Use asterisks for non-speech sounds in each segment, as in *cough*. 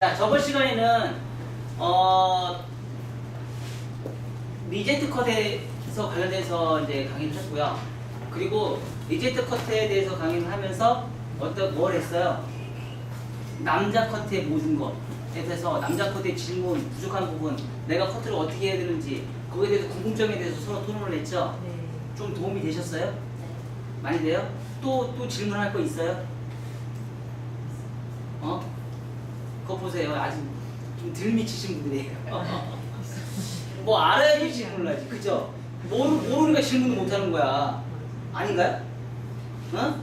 자, 저번 시간에는 어 리제트 컷에서 관련돼서 이제 강의를 했고요. 그리고 리제트 컷에 대해서 강의를 하면서 어떤 뭘 했어요? 남자 컷의 모든 것에 대해서 남자 컷의 질문, 부족한 부분, 내가 커트를 어떻게 해야 되는지 거기에 대해서 궁금점에 대해서 서로 토론을 했죠. 네. 좀 도움이 되셨어요? 많이 돼요? 또 또 질문할 거 있어요? 어? 그거 보세요. 아직 좀덜 미치신 분들이에요. *laughs* 뭐 알아야지 하지. 그죠? 모르, 모르니까 질문을 못 하는 거야. 아닌가요? 어?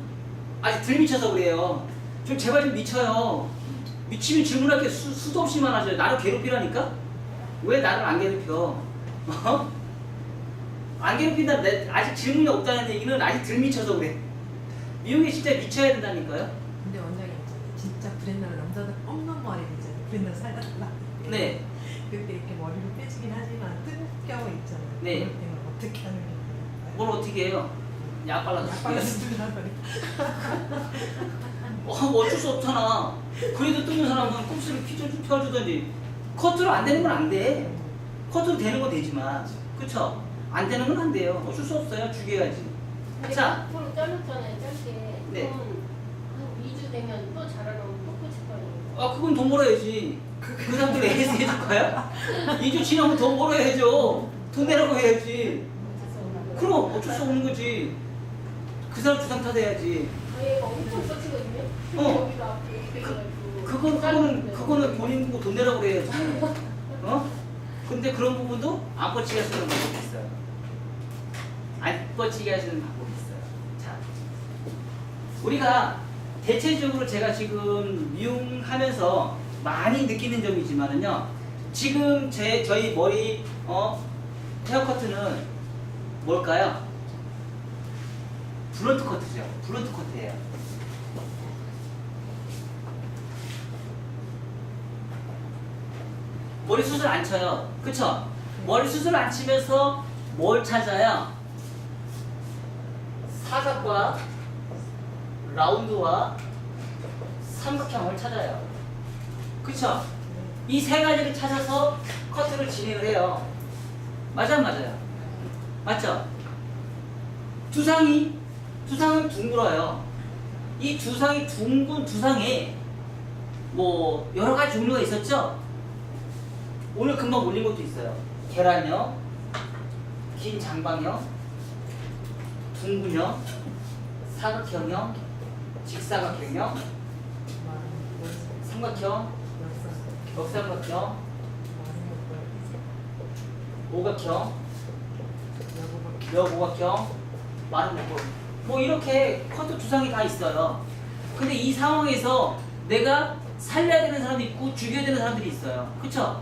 아직 덜 미쳐서 그래요. 좀 제발 좀 미쳐요. 미치면 질문할 게 수, 수도 없이 많아져요. 나를 괴롭히라니까? 왜 나를 안 괴롭혀? 어? 안 괴롭힌다. 내- 아직 질문이 없다는 얘기는 아직 덜 미쳐서 그래. 미용이 진짜 미쳐야 된다니까요. 근데 원장님. 진짜 엉망 머리 있잖아요. 브랜나 살달라. 네. 그때 이렇게 머리를 빼주긴 하지만 뜬겨 있잖아요. 네. 그럴 때는 어떻게 하는 게 좋을까요? 뭘 어떻게 해요? 약 발라서. 약 발라서 뜨는 머리. 어, 뭐 어쩔 수 없잖아. 그래도 뜨는 사람은 꼼수를 펴주, 펴주든지. 커트로 안 되는 건 안 돼. 커트로 되는 건 되지만. 그쵸? 안 되는 건 안 돼요. 어쩔 수 없어요. 죽여야지. 자. 앞으로 잘랐잖아요, 짧게. 네. 그럼 한 2주 되면 또 거예요. 아, 그건 돈 벌어야지. 그 사람들 AS 해줄 거야? 2주 지나면 돈 벌어야죠. 돈 내라고 해야지. 그럼 어쩔 수 없는 거지. 그 사람 주상 탓해야지. 저희가 엄청 꽂히거든요. 어. 여기가 앞에 이렇게 돼가지고. 그건 그거는 그거는 본인 보고 돈 내라고 그래야지. 어? 근데 그런 부분도 안 뻗치게 할 수 있는 방법이 있어요. 안 뻗치게 있는 방법이 있어요. 자, 우리가 대체적으로 제가 지금 미용하면서 많이 느끼는 점이지만은요. 지금 제 저희 머리 어 헤어 커트는 뭘까요? 블런트 커트죠. 블런트 커트예요. 머리 수술 안 쳐요. 그쵸? 머리 수술 안 치면서 뭘 찾아요? 사각과 라운드와 삼각형을 찾아요. 그쵸? 이 세 가지를 찾아서 커트를 진행을 해요. 맞아, 안 맞아요? 맞죠? 두상이, 두상은 둥글어요. 이 두상이 둥근 두상에 뭐 여러 가지 종류가 있었죠? 오늘 금방 올린 것도 있어요. 계란형, 긴 장방형, 둥근형, 사각형형, 직사각형형, 삼각형, 역삼각형, 오각형, 여오각형, 많은 목골. 뭐 이렇게 커트 두상이 다 있어요. 근데 이 상황에서 내가 살려야 되는 사람도 있고 죽여야 되는 사람들이 있어요. 그쵸?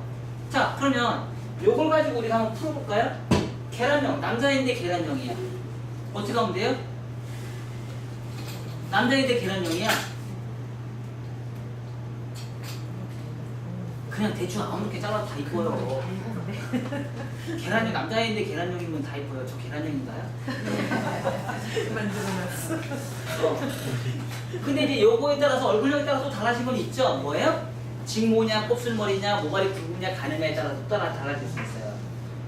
자, 그러면 요걸 가지고 우리가 한번 풀어볼까요? 계란형, 남자인데 계란형이야. 어떻게 하면 돼요? 남자인데 계란형이야. 그냥 대충 아무렇게 잘라도 다 이뻐요. 계란형, 남자인데 계란형이면 다 이뻐요. 저 계란형인가요? 만들어놨어. 어. 근데 이제 요거에 따라서 얼굴형에 따라서 또 달라진 건 있죠. 뭐예요? 직모냐, 곱슬머리냐, 모발이 굵으냐, 가느냐에 따라서 또 따라 달라질 수 있어요.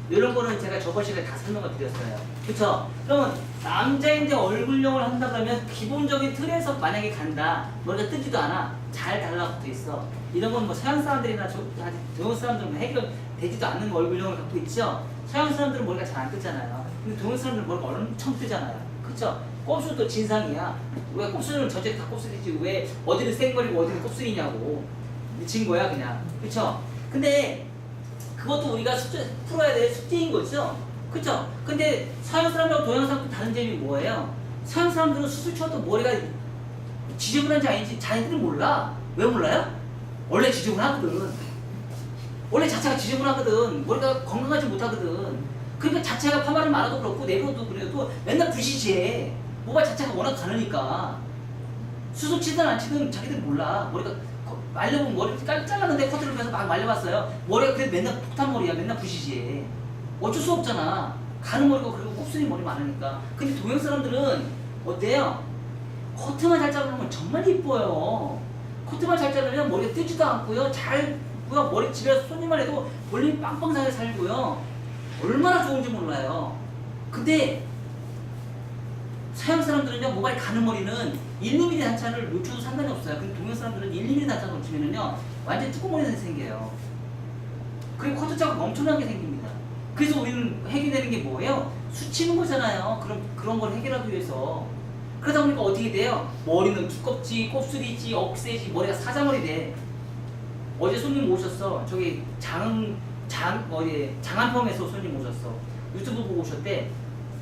이런 거는 제가 저번 시간에 다 설명을 드렸어요. 그쵸? 그러면 남자인데 얼굴형을 한다 그러면 기본적인 틀에서 만약에 간다. 머리가 뜨지도 않아. 잘 달라붙어 있어. 이런 건 뭐 서양 사람들이나 저, 아직 동양 사람들은 해결되지도 않는 얼굴형을 갖고 있죠. 서양 사람들은 머리가 잘 안 뜨잖아요. 근데 동양 사람들은 머리가 엄청 뜨잖아요. 그쵸? 곱슬도 진상이야. 왜 곱슬은 전체 다 곱슬이지 왜 어디는 생머리고 어디는 곱슬이냐고 미친 거야 그냥. 그쵸? 근데 그것도 우리가 숙제 풀어야 될 숙제인 거죠. 그쵸? 근데 서양 사람하고 동양 사람도 다른 점이 뭐예요? 서양 사람들은 수술 쳐도 머리가 지저분한지 아닌지 자기들은 몰라. 왜 몰라요? 원래 지저분하거든. 원래 자체가 지저분하거든. 머리가 건강하지 못하거든. 그러니까 자체가 파마를 말아도 그렇고 내려도 그래도 맨날 부시시해. 모발 자체가 워낙 가느니까. 수술 치든 안 치든 자기들 몰라. 머리가 거- 말려보면 머리 깔 잘랐는데 커트를 해서 막 말려봤어요. 머리가 그래도 맨날 폭탄 머리야. 맨날 부시시해. 어쩔 수 없잖아. 가는 머리고 그리고 곱슬이 머리 많으니까. 근데 동양 사람들은 어때요? 커트만 잘 자르면 정말 이뻐요. 커트만 잘 자르면 머리가 뜨지도 않고요. 잘 고요 머리 집에서 손님만 해도 볼륨 빵빵하게 살고요. 얼마나 좋은지 몰라요. 근데 서양 사람들은요 모발이 가는 머리는 1, 2mm 단차를 놓쳐도 상관이 없어요. 근데 동양 사람들은 1, 2mm 단차 놓치면은요 완전 뚜껑 머리가 생겨요. 그리고 커트 자국 엄청나게 생깁니다. 그래서 우리는 해결되는 게 뭐예요? 수치는 거잖아요. 그런 그런 걸 해결하기 위해서. 그러다 보니까 어떻게 돼요? 머리는 두껍지, 곱슬이지, 억세지, 머리가 사자머리 돼. 어제 손님 오셨어. 저기 장, 장, 어디, 장안평에서 손님 오셨어. 유튜브 보고 오셨대.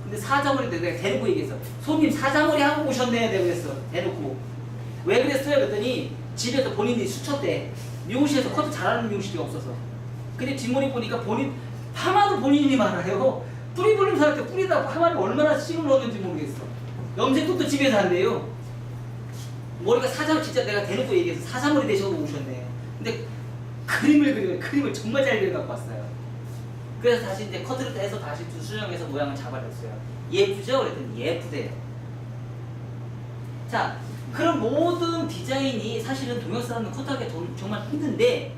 근데 사자머리 때 내가 대놓고 얘기했어. 손님 사자머리 하고 오셨네. 내가 그랬어. 대놓고. 왜 그랬어요? 그랬더니 집에서 본인이 수쳤대. 미용실에서 커트 잘하는 미용실이 없어서. 근데 뒷머리 보니까 본인, 파마도 본인이 말아요. 뿌리 볼륨 살때 뿌리다 파마를 얼마나 씨를 넣었는지 모르겠어. 염색도 또 집에서 한대요. 머리가 사자 진짜 내가 대놓고 얘기해서 사자머리 되셔서 오셨네. 근데 그림을 그려요. 그림을 정말 잘 그려 갖고 왔어요. 그래서 다시 이제 커트를 해서 다시 두 수정해서 모양을 잡아냈어요. 예쁘죠? 그랬더니 예쁘대요. 자, 그런 모든 디자인이 사실은 동양 사람은 커트하기 정- 정말 힘든데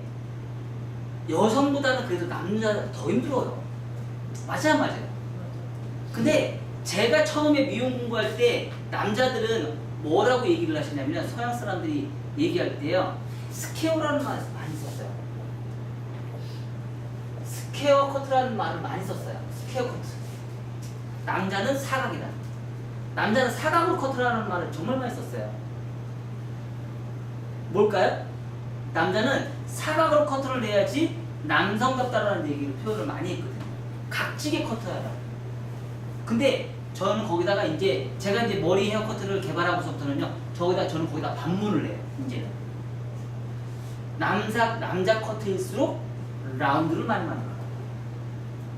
여성보다는 그래도 남자 더 힘들어요. 맞아요, 맞아요. 근데 제가 처음에 미용 공부할 때 남자들은 뭐라고 얘기를 하시냐면 서양 사람들이 얘기할 때요 스퀘어라는 말을 많이 썼어요. 스퀘어 커트라는 말을 많이 썼어요. 스퀘어 커트. 남자는 사각이다. 남자는 사각으로 커트라는 말을 정말 많이 썼어요. 뭘까요? 남자는 사각으로 커트를 내야지 남성답다라는 얘기를 표현을 많이 했거든요. 각지게 커트하라. 근데 저는 거기다가 이제 제가 이제 머리 헤어 커트를 개발하고서부터는요. 저기다 저는 거기다 반문을 해요. 이제는 남자 남자 커트일수록 라운드를 많이 만들어요.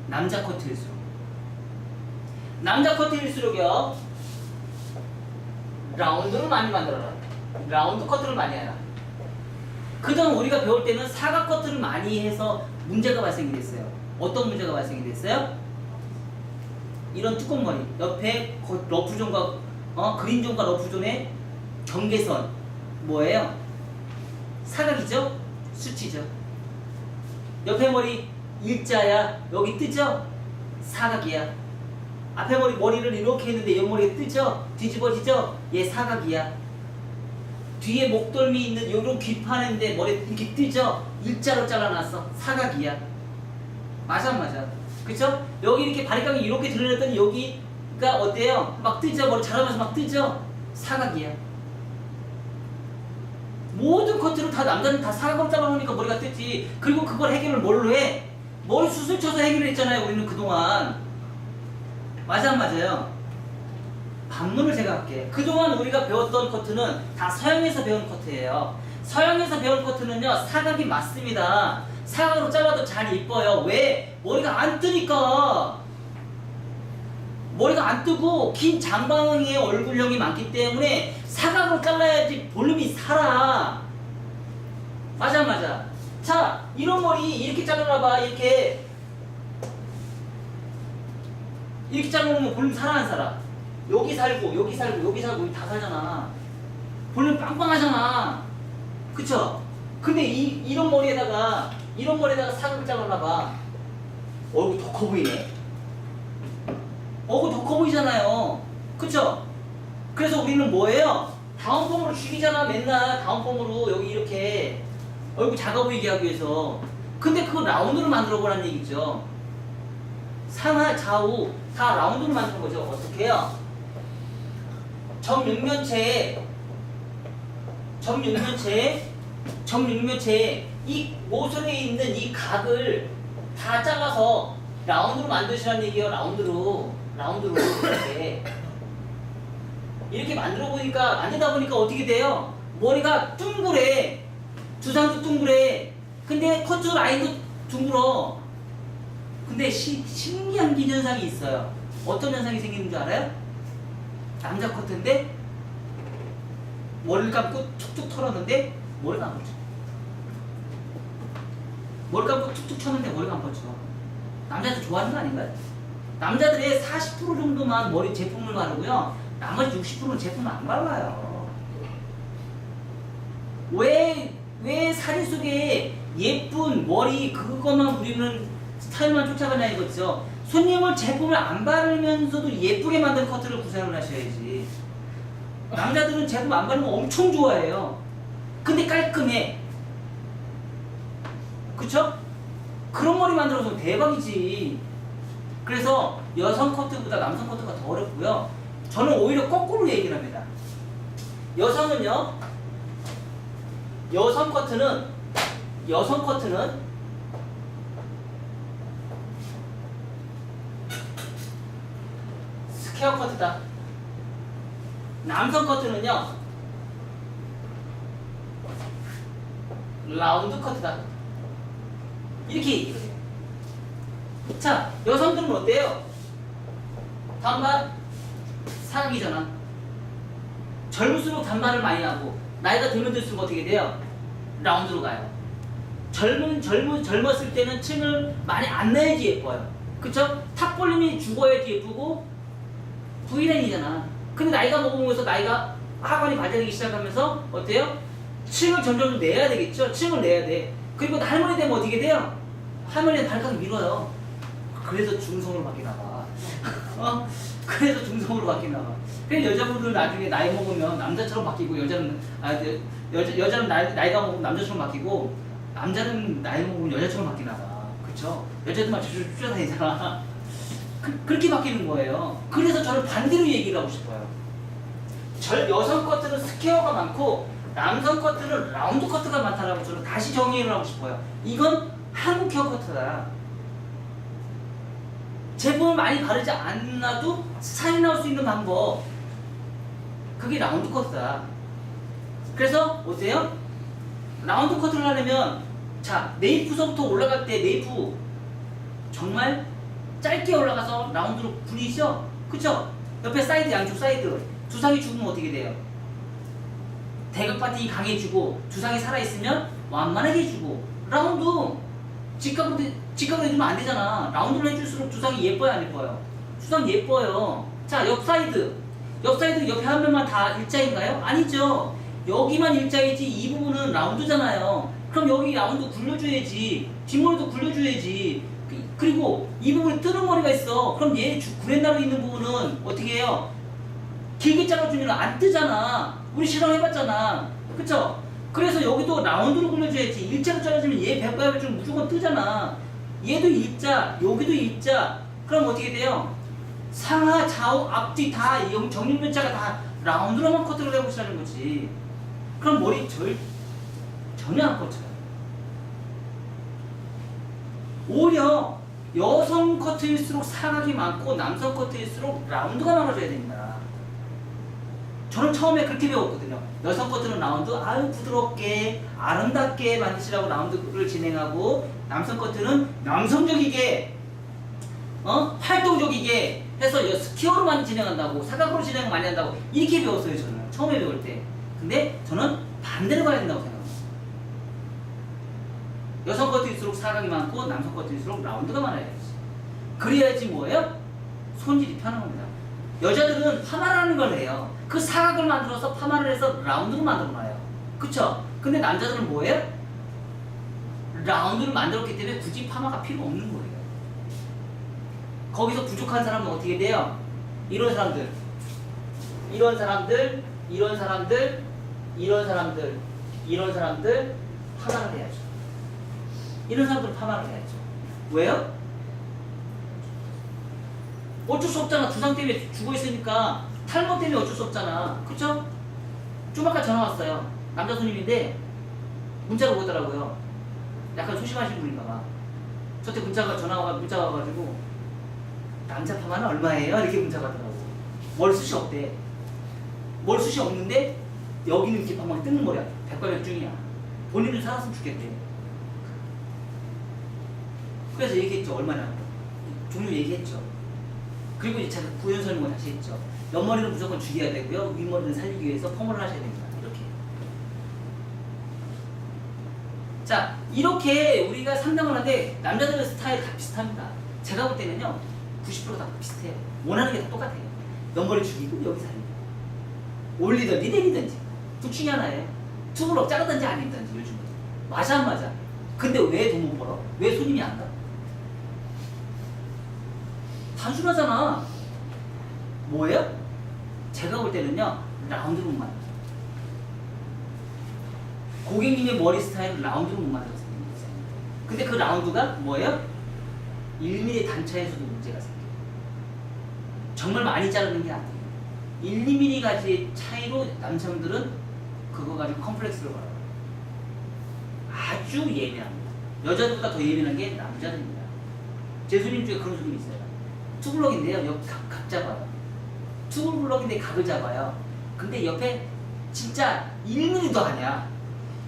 남자 커트일수록 남자 커트일수록요. 라운드를 많이 만들어라. 라운드 커트를 많이 해라. 그동안 우리가 배울 때는 사각 커트를 많이 해서 문제가 발생이 됐어요. 어떤 문제가 발생이 됐어요? 이런 뚜껑 머리 옆에 거- 러프존과 어, 그린존과 러프존의 경계선 뭐예요? 사각이죠? 수치죠. 옆에 머리 일자야 여기 뜨죠? 사각이야. 앞에 머리 머리를 이렇게 했는데 옆머리가 뜨죠? 뒤집어지죠? 얘 사각이야. 뒤에 목덜미 있는 요런 귀판인데 머리 이렇게 뜨죠? 일자로 잘라놨어. 사각이야. 맞아 안 맞아. 그쵸? 여기 이렇게 바리깡이 이렇게 드러냈더니 여기가 어때요? 막 뜨죠? 머리 자라면서 막 뜨죠? 사각이야. 모든 커트를 다 남자는 다 사각으로 잘라놓으니까 머리가 뜨지. 그리고 그걸 해결을 뭘로 해? 머리 수술 쳐서 해결했잖아요. 우리는 그동안. 맞아 안 맞아요? 반문을 제가 할게. 그동안 우리가 배웠던 커트는 다 서양에서 배운 커트예요. 서양에서 배운 커트는요, 사각이 맞습니다. 사각으로 잘라도 잘 이뻐요. 왜? 머리가 안 뜨니까. 머리가 안 뜨고 긴 장방의 얼굴형이 많기 때문에 사각으로 잘라야지 볼륨이 살아. 맞아, 맞아. 자, 이런 머리 이렇게 잘라놔봐. 이렇게. 이렇게 잘라놓으면 볼륨 살아, 안 살아? 여기 살고, 여기 살고, 여기 살고, 여기 다 살잖아. 볼륨 빵빵하잖아. 그쵸? 근데 이, 이런 머리에다가, 이런 머리에다가 사각을 잘라놔봐. 얼굴 더 커 보이네. 얼굴 더 커 보이잖아요. 그쵸? 그래서 우리는 뭐예요? 다운펌으로 죽이잖아, 맨날. 다운펌으로 여기 이렇게 얼굴 작아 보이게 하기 위해서. 근데 그거 라운드로 만들어 보라는 얘기죠. 상하, 좌우 다 라운드로 만드는 거죠. 어떻게 해요? 정육면체에 정육면체에 정육면체에 이 모서리에 있는 이 각을 다 잘라서 라운드로 만드시라는 얘기예요. 라운드로 라운드로 이렇게 이렇게 만들어 보니까 만들다 보니까 어떻게 돼요? 머리가 둥그래 두상도 둥그래 근데 커트 라인도 둥글어 근데 시, 신기한 기현상이 있어요. 어떤 현상이 생기는 줄 알아요? 남자 커트인데 머리를 감고 툭툭 털었는데 머리가 안 붙여. 머리 감고 툭툭 쳤는데 머리가 안 붙여. 남자들 좋아하는 거 아닌가요? 남자들의 40% 정도만 머리 제품을 바르고요. 나머지 60%는 제품을 안 발라요. 왜, 왜 사진 속에 예쁜 머리 그것만 부리는 스타일만 쫓아가냐 이거죠. 손님을 제품을 안 바르면서도 예쁘게 만든 커트를 구상을 하셔야지. 남자들은 제품 안 바르는 거 엄청 좋아해요. 근데 깔끔해. 그쵸? 그런 머리 만들어서 대박이지. 그래서 여성 커트보다 남성 커트가 더 어렵고요. 저는 오히려 거꾸로 얘기를 합니다. 여성은요, 여성 커트는, 여성 커트는 스퀘어 커트다. 남성 커트는요, 라운드 커트다. 이렇게. 자, 여성들은 어때요? 단발 전환. 젊을수록 단발을 많이 하고 나이가 들면 들수록 어떻게 돼요? 라운드로 가요. 젊은 젊은 젊었을 때는 층을 많이 안 내야지 예뻐요. 그쵸? 탑볼륨이 죽어야지 예쁘고 V라인이잖아. 근데 나이가 먹으면서 나이가 하관이 발달하기 시작하면서 어때요? 층을 점점 내야 되겠죠? 층을 내야 돼. 그리고 할머니 되면 어떻게 돼요? 할머니 발가락 밀어요. 그래서 중성으로 바뀌나 봐. *laughs* 어? 그래서 중성으로 바뀌나 봐. 그래서 여자분들은 나중에 나이 먹으면 남자처럼 바뀌고 여자는 아 여, 여자 여자는 나이, 나이가 먹으면 남자처럼 바뀌고 남자는 나이 먹으면 여자처럼 바뀌나 봐. 그쵸? 여자들만 저절 쫓아다니잖아. *laughs* 그, 그렇게 바뀌는 거예요. 그래서 저는 반대로 얘기를 하고 싶어요. 절 여성 커트는 스퀘어가 많고 남성 커트는 라운드 커트가 많다라고 저는 다시 정의를 하고 싶어요. 이건 한국 헤어 커트다. 제품을 많이 바르지 않아도 스타일 나올 수 있는 방법. 그게 라운드 커트다. 그래서 어때요? 라운드 커트를 하려면 자 네이프서부터 올라갈 때 네이프 정말 짧게 올라가서 라운드로 불리죠? 그쵸? 옆에 사이드 양쪽 사이드 두상이 죽으면 어떻게 돼요? 대각 파팅이 강해지고 두상이 살아있으면 완만하게 해주고 라운드 직각으로 돼- 직각으로 해주면 안 되잖아 라운드로 해줄수록 두상이 예뻐요 안 예뻐요? 두상 예뻐요 자 옆 사이드 옆 사이드 옆에 한 면만 다 일자인가요? 아니죠 여기만 일자이지 이 부분은 라운드잖아요 그럼 여기 라운드 굴려줘야지 뒷머리도 굴려줘야지 그- 그리고 이 부분에 뜨는 머리가 있어 그럼 얘 주- 구렛나루 있는 부분은 어떻게 해요? 길게 잘라주면 안 뜨잖아. 우리 실험해봤잖아. 그쵸? 그래서 여기도 라운드로 굴려줘야지. 일자로 잘라주면 얘 배꼽에 좀 무조건 뜨잖아. 얘도 일자, 여기도 일자. 그럼 어떻게 돼요? 상하, 좌우, 앞뒤 다 영- 정육면자가 다 라운드로만 커트를 해보시라는 거지. 그럼 머리 절, 전혀 안 꽂혀요. 오히려 여성 커트일수록 사각이 많고 남성 커트일수록 라운드가 많아져야 됩니다. 저는 처음에 그렇게 배웠거든요. 여성 커트는 라운드 아유 부드럽게 아름답게 만드시라고 라운드를 진행하고 남성 커트는 남성적이게 어 활동적이게 해서 여- 스퀘어로만 진행한다고 사각으로 진행 많이 한다고 이렇게 배웠어요 저는 처음에 배울 때. 근데 저는 반대로 가야 된다고 생각합니다. 여성 커트일수록 사각이 많고 남성 커트일수록 라운드가 많아야지. 그래야지 뭐예요? 손질이 편한 겁니다. 여자들은 파마라는 걸 해요. 그 사각을 만들어서 파마를 해서 라운드로 만들어 놔요. 그쵸? 근데 남자들은 뭐예요? 라운드를 만들었기 때문에 굳이 파마가 필요 없는 거예요. 거기서 부족한 사람은 어떻게 돼요? 이런 사람들. 이런 사람들, 이런 사람들, 이런 사람들, 이런 사람들 파마를 해야죠. 이런 사람들 파마를 해야죠. 왜요? 어쩔 수 없잖아. 두상 때문에 죽어 있으니까 탈모 때문에 어쩔 수 없잖아. 그쵸? 좀 아까 전화 왔어요. 남자 손님인데 문자가 오더라고요. 약간 소심하신 분인가 봐. 저한테 문자가 전화가 문자가 와가지고 남자 파마는 얼마예요? 이렇게 문자가 왔더라고. 월수시 없대. 월수시 없는데 여기는 이렇게 파마가 뜨는 거야. 백발백중이야. 본인은 살았으면 좋겠대. 그래서 얘기했죠. 얼마나. 종류 얘기했죠. 그리고 이제 제가 부연 설명을 다시 했죠. 옆머리는 무조건 죽여야 되고요. 윗머리는 살리기 위해서 펌을 하셔야 됩니다. 이렇게. 자, 이렇게 우리가 상담을 하는데 남자들의 스타일 다 비슷합니다. 제가 볼 때는요. 90%다 비슷해요. 원하는 게 다 똑같아요. 옆머리 죽이고 여기 살리고. 올리든지 내리든지. 둘 중에 하나예요. 투블럭 자르든지 안 입든지 요즘은 맞아 안 맞아 근데 왜 돈 못 벌어? 왜 손님이 안 가? 단순하잖아 뭐예요? 제가 볼 때는요 라운드로 못 만들어 고객님의 머리 스타일을 라운드로 못 만들어서 근데 그 라운드가 뭐예요? 1mm 단차에서도 문제가 생겨요 정말 많이 자르는 게 아니에요. 1, 2mm 가지의 차이로 남성들은 그거 가지고 컴플렉스를 벌어요. 아주 예민합니다. 여자들보다 더 예민한 게 남자들입니다. 제 손님 중에 그런 손님이 있어요. 투블럭인데요. 옆 각, 각 잡아요. 투블럭인데 각을 잡아요. 근데 옆에 진짜 1mm도 아니야.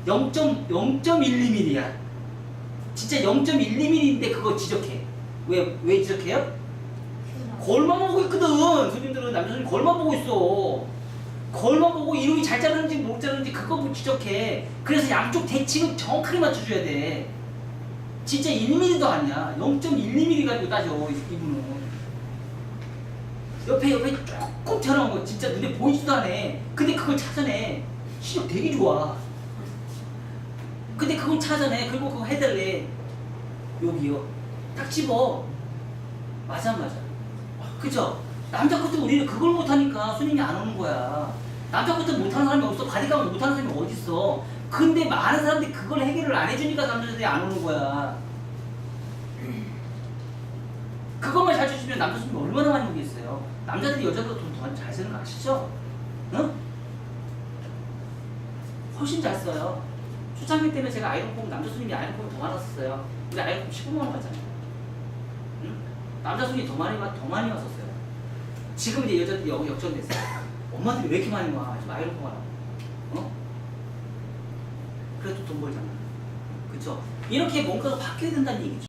0.0.1mm야. 진짜 0.1mm인데 그거 지적해. 왜, 왜 지적해요? 거울만 보고 있거든. 손님들은 남자 손님 거울만 보고 있어. 거울만 보고 이놈이 잘 자르는지 못 자르는지 그거 못 지적해. 그래서 양쪽 대칭을 정확하게 맞춰줘야 돼. 진짜 1mm도 아니야. 0.1mm 가지고 따져 이분은. 옆에 옆에 조금 튀어나온 거 진짜 눈에 보이지도 않아. 근데 그걸 찾아내. 시력 되게 좋아. 근데 그걸 찾아내. 그리고 그거 해달래. 여기요. 딱 집어. 맞아 안 맞아 그죠? 남자 것도 우리는 그걸 못하니까 손님이 안 오는 거야 남자 것도 못하는 사람이 없어 바디감을 못하는 사람이 어딨어 근데 많은 사람들이 그걸 해결을 안 해주니까 남자들이 안 오는 거야 그것만 잘 해주시면 남자 손님이 얼마나 많이 오겠어요 남자들이 여자보다 돈더잘 쓰는 거 아시죠? 응? 훨씬 잘 써요 초창기 때문에 제가 아이론폼 남자 손님이 아이론폼을 더 많았었어요 근데 아이론폼 15만 원 받잖아요 응? 남자 손님이 더 많이 왔- 더 많이 왔었어요. 지금 이제 여자들이 역, 역전됐어요. 엄마들이 왜 이렇게 많이 와? 지금 아이론폼 하라고. 어? 그래도 돈 벌잖아. 그쵸? 이렇게 뭔가가 바뀌어야 된다는 얘기죠